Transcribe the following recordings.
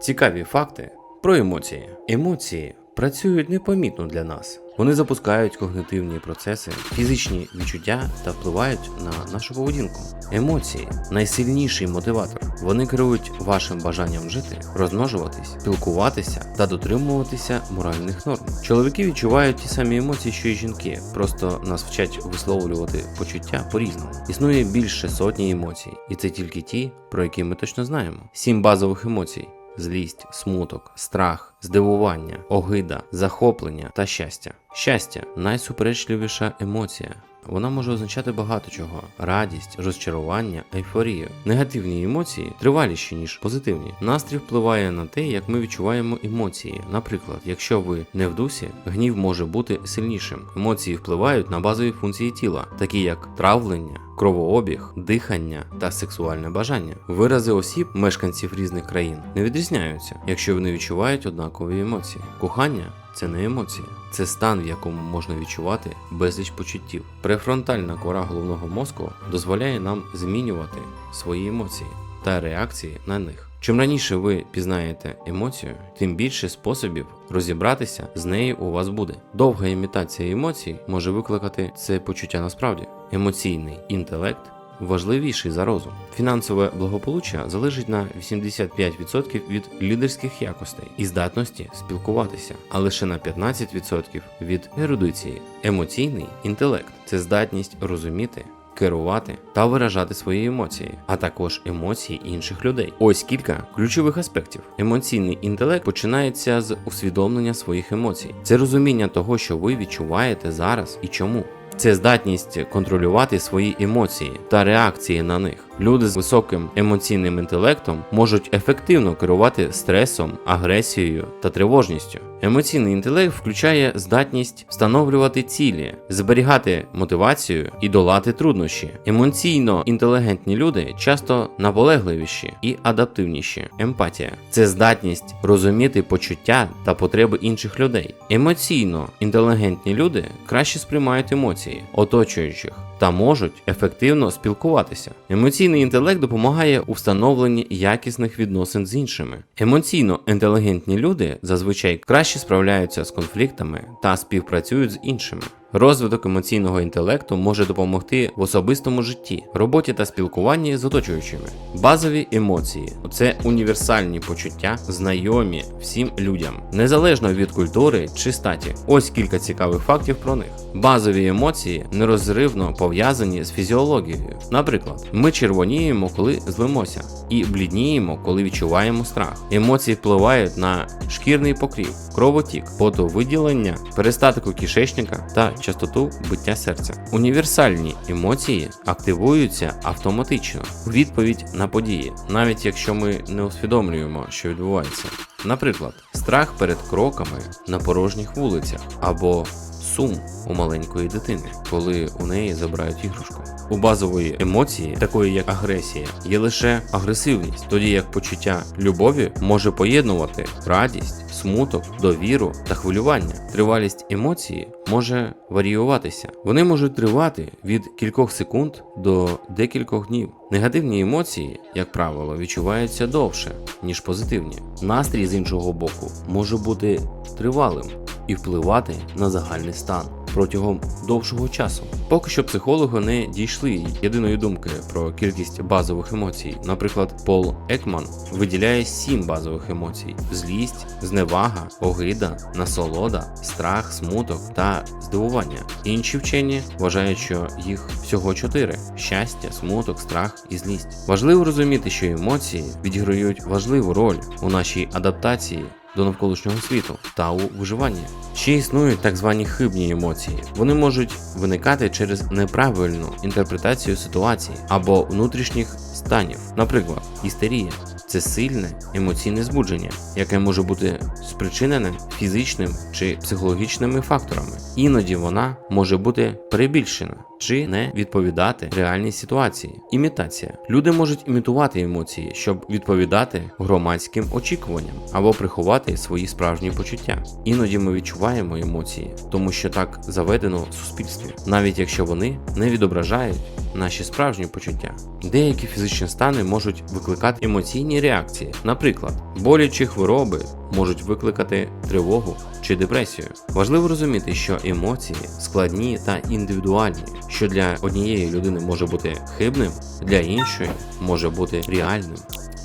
Цікаві факти про емоції. Емоції працюють непомітно для нас. Вони запускають когнитивні процеси, фізичні відчуття та впливають на нашу поведінку. Емоції найсильніший мотиватор. Вони керують вашим бажанням жити, розмножуватись, спілкуватися та дотримуватися моральних норм. Чоловіки відчувають ті самі емоції, що й жінки, просто нас вчать висловлювати почуття по-різному. Існує більше сотні емоцій, і це тільки ті, про які ми точно знаємо. Сім базових емоцій. Злість, смуток, страх, здивування, огида, захоплення та щастя. Щастя найсуперечливіша емоція. Вона може означати багато чого: радість, розчарування, ейфорію. Негативні емоції триваліші, ніж позитивні. Настрій впливає на те, як ми відчуваємо емоції. Наприклад, якщо ви не в дусі, гнів може бути сильнішим. Емоції впливають на базові функції тіла, такі як травлення, кровообіг, дихання та сексуальне бажання. Вирази осіб, мешканців різних країн, не відрізняються, якщо вони відчувають однакові емоції. Кохання це не емоція, це стан, в якому можна відчувати безліч почуттів. Префронтальна кора головного мозку дозволяє нам змінювати свої емоції та реакції на них. Чим раніше ви пізнаєте емоцію, тим більше способів розібратися з нею у вас буде. Довга імітація емоцій може викликати це почуття насправді. Емоційний інтелект важливіший за розум. Фінансове благополуччя залежить на 85% від лідерських якостей і здатності спілкуватися, а лише на 15% від ерудиції. Емоційний інтелект це здатність розуміти. Керувати та виражати свої емоції, а також емоції інших людей. Ось кілька ключових аспектів. Емоційний інтелект починається з усвідомлення своїх емоцій. Це розуміння того, що ви відчуваєте зараз і чому. Це здатність контролювати свої емоції та реакції на них. Люди з високим емоційним інтелектом можуть ефективно керувати стресом, агресією та тривожністю. Емоційний інтелект включає здатність встановлювати цілі, зберігати мотивацію і долати труднощі. Емоційно інтелігентні люди часто наполегливіші і адаптивніші. Емпатія це здатність розуміти почуття та потреби інших людей. Емоційно інтелігентні люди краще сприймають емоції оточуючих та можуть ефективно спілкуватися. Емоційний інтелект допомагає у встановленні якісних відносин з іншими. Емоційно інтелігентні люди зазвичай краще справляються з конфліктами та співпрацюють з іншими. Розвиток емоційного інтелекту може допомогти в особистому житті, роботі та спілкуванні з оточуючими. Базові емоції це універсальні почуття, знайомі всім людям, незалежно від культури чи статі. Ось кілька цікавих фактів про них. Базові емоції нерозривно пов'язані з фізіологією. Наприклад, ми червоніємо, коли злимося, і блідніємо, коли відчуваємо страх. Емоції впливають на шкірний покрів, кровотік, потовиділення, перистатику кишечника та частоту биття серця. Універсальні емоції активуються автоматично у відповідь на події, навіть якщо ми не усвідомлюємо, що відбувається. Наприклад, страх перед кроками на порожніх вулицях або сум у маленької дитини, коли у неї забирають іграшку. У базової емоції, такої як агресія, є лише агресивність, тоді як почуття любові може поєднувати радість, смуток, довіру та хвилювання. Тривалість емоції може варіюватися. Вони можуть тривати від кількох секунд до декількох днів. Негативні емоції, як правило, відчуваються довше, ніж позитивні. Настрій з іншого боку може бути тривалим і впливати на загальний стан протягом довшого часу. Поки що психологи не дійшли єдиної думки про кількість базових емоцій. Наприклад, Пол Екман виділяє сім базових емоцій: злість, зневага, огида, насолода, страх, смуток та здивування. Інші вчені вважають, що їх всього чотири: щастя, смуток, страх і злість. Важливо розуміти, що емоції відіграють важливу роль у нашій адаптації до навколишнього світу та у виживанні. Ще існують так звані хибні емоції. Вони можуть виникати через неправильну інтерпретацію ситуації або внутрішніх станів. Наприклад, істерія це сильне емоційне збудження, яке може бути спричинене фізичним чи психологічними факторами. Іноді вона може бути перебільшена чи не відповідати реальній ситуації. Імітація. Люди можуть імітувати емоції, щоб відповідати громадським очікуванням або приховати свої справжні почуття. Іноді ми відчуваємо емоції, тому що так заведено в суспільстві, навіть якщо вони не відображають наші справжні почуття. Деякі фізичні стани можуть викликати емоційні реакції, наприклад, болячі хвороби можуть викликати тривогу чи депресію. Важливо розуміти, що емоції складні та індивідуальні, що для однієї людини може бути хибним, для іншої може бути реальним.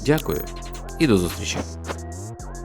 Дякую і до зустрічі!